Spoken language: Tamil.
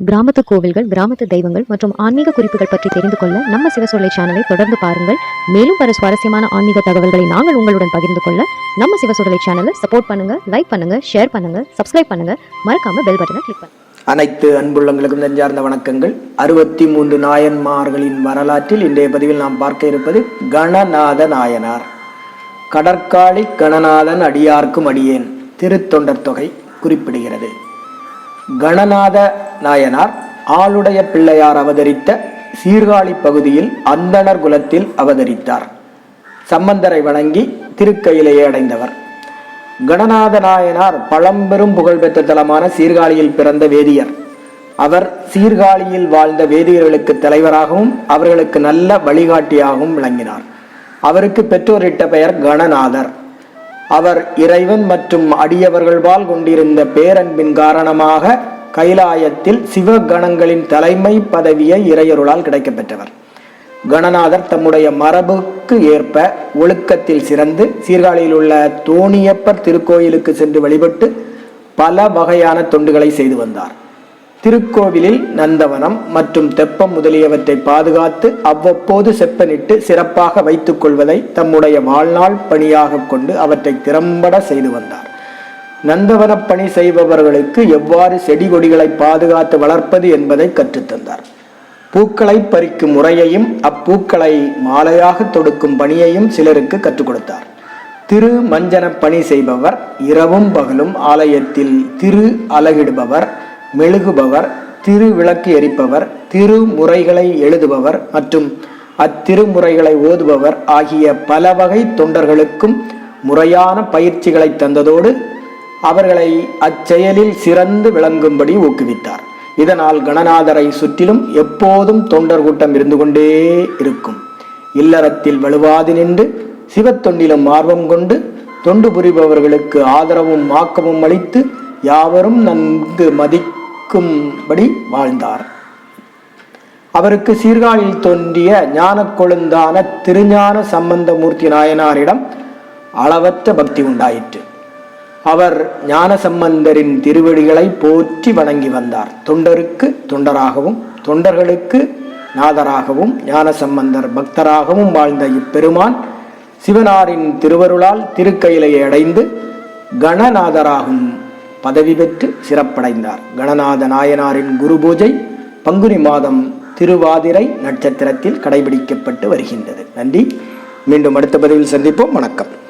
கிராமத்து கோவில்கள் கிராமத்து தெய்வங்கள் மற்றும் ஆன்மீக குறிப்புகள் பற்றி தெரிந்து கொள்ள நம்ம சிவசொல்லை சேனலை தொடர்ந்து பாருங்கள். மேலும் பல சுவாரஸ்யமான ஆன்மீக தகவல்களை நாங்கள் உங்களுடன் பகிர்ந்து கொள்ள நம்ம சிவசொல்லை சேனலை சப்போர்ட் பண்ணுங்க லைக் பண்ணுங்க ஷேர் பண்ணுங்க சப்ஸ்கிரைப் பண்ணுங்க. மறக்காம பெல் பட்டனை கிளிக் பண்ணுங்க. அனைத்து அன்புள்ளங்களுக்கும் நெஞ்சார்ந்த வணக்கங்கள். அறுபத்தி மூன்று நாயன்மார்களின் வரலாற்றில் இன்றைய பதிவில் நாம் பார்க்க இருப்பது கணநாத நாயனார். கடற்காளி கணநாதன் அடியார்க்கும் அடியேன். திருத்தொண்டர் தொகை குறிப்பிடுகிறது. கணநாத நாயனார் ஆளுடைய பிள்ளையார் அவதரித்த சீர்காழி பகுதியில் அந்தணர் குலத்தில் அவதரித்தார். சம்பந்தரை வணங்கி திருக்கையிலேயே அடைந்தவர். கணநாத நாயனார் பழம்பெரும் புகழ்பெற்ற தலமான சீர்காழியில் பிறந்த வேதியர். அவர் சீர்காழியில் வாழ்ந்த வேதியர்களுக்கு தலைவராகவும் அவர்களுக்கு நல்ல வழிகாட்டியாகவும் விளங்கினார். அவருக்கு பெற்றோரிட்ட பெயர் கணநாதர். அவர் இறைவன் மற்றும் அடியவர்கள் வாழ் கொண்டிருந்த பேரன்பின் காரணமாக கைலாயத்தில் சிவகணங்களின் தலைமை பதவியை இறையருளால் கிடைக்கப்பெற்றவர். கணநாதர் தம்முடைய மரபுக்கு ஏற்ப ஒழுக்கத்தில் சிறந்து சீர்காழியில் உள்ள தோணியப்பர் திருக்கோயிலுக்கு சென்று வழிபட்டு பல வகையான தொண்டுகளை செய்து வந்தார். திருக்கோவிலில் நந்தவனம் மற்றும் தெப்பம் முதலியவற்றை பாதுகாத்து அவ்வப்போது செப்பனிட்டு சிறப்பாக வைத்துக் கொள்வதை தம்முடைய வாழ்நாள் பணியாக கொண்டு அவற்றை திறம்பட செய்து வந்தார். நந்தவன பணி செய்பவர்களுக்கு எவ்வாறு செடி கொடிகளை பாதுகாத்து வளர்ப்பது என்பதை கற்றுத்தந்தார். பூக்களை பறிக்கும் முறையையும் அப்பூக்களை மாலையாக தொடுக்கும் பணியையும் சிலருக்கு கற்றுக் கொடுத்தார் திரு மஞ்சன பணி செய்பவர் இரவும் பகலும் ஆலயத்தில் திரு அலகிடுபவர் மெழுகுபவர் திரு விளக்கு எரிப்பவர் திருமுறைகளை எழுதுபவர் மற்றும் அத்திருமுறைகளை ஓதுபவர் ஆகிய பல வகை தொண்டர்களுக்கும் முறையான பயிற்சிகளை தந்ததோடு அவர்களை அச்செயலில் சிறந்து விளங்கும்படி ஊக்குவித்தார். இதனால் கணநாதரை சுற்றிலும் எப்போதும் தொண்டர் கூட்டம் இருந்து கொண்டே இருக்கும். இல்லறத்தில் வலுவாது நின்று சிவத்தொண்டிலும் ஆர்வம் கொண்டு தொண்டு புரிபவர்களுக்கு ஆதரவும் ஆக்கமும் அளித்து யாவரும் நன்கு மதிக்கும்படி வாழ்ந்தார். அவருக்கு சீர்காழியில் தோன்றிய ஞான கொழுந்தான திருஞான சம்பந்தமூர்த்தி நாயனாரிடம் அளவற்ற பக்தி உண்டாயிற்று. அவர் ஞானசம்பந்தரின் திருவடிகளை போற்றி வணங்கி வந்தார். தொண்டருக்கு தொண்டராகவும் தொண்டர்களுக்கு நாதராகவும் ஞானசம்பந்தர் பக்தராகவும் வாழ்ந்த இப்பெருமான் சிவனாரின் திருவருளால் திருக்கையிலையை அடைந்து கணநாதராகும் பதவி பெற்று சிறப்படைந்தார். கணநாத நாயனாரின் குரு பூஜை பங்குனி மாதம் திருவாதிரை நட்சத்திரத்தில் கடைபிடிக்கப்பட்டு வருகின்றது. நன்றி. மீண்டும் அடுத்த பதிவில் சந்திப்போம். வணக்கம்.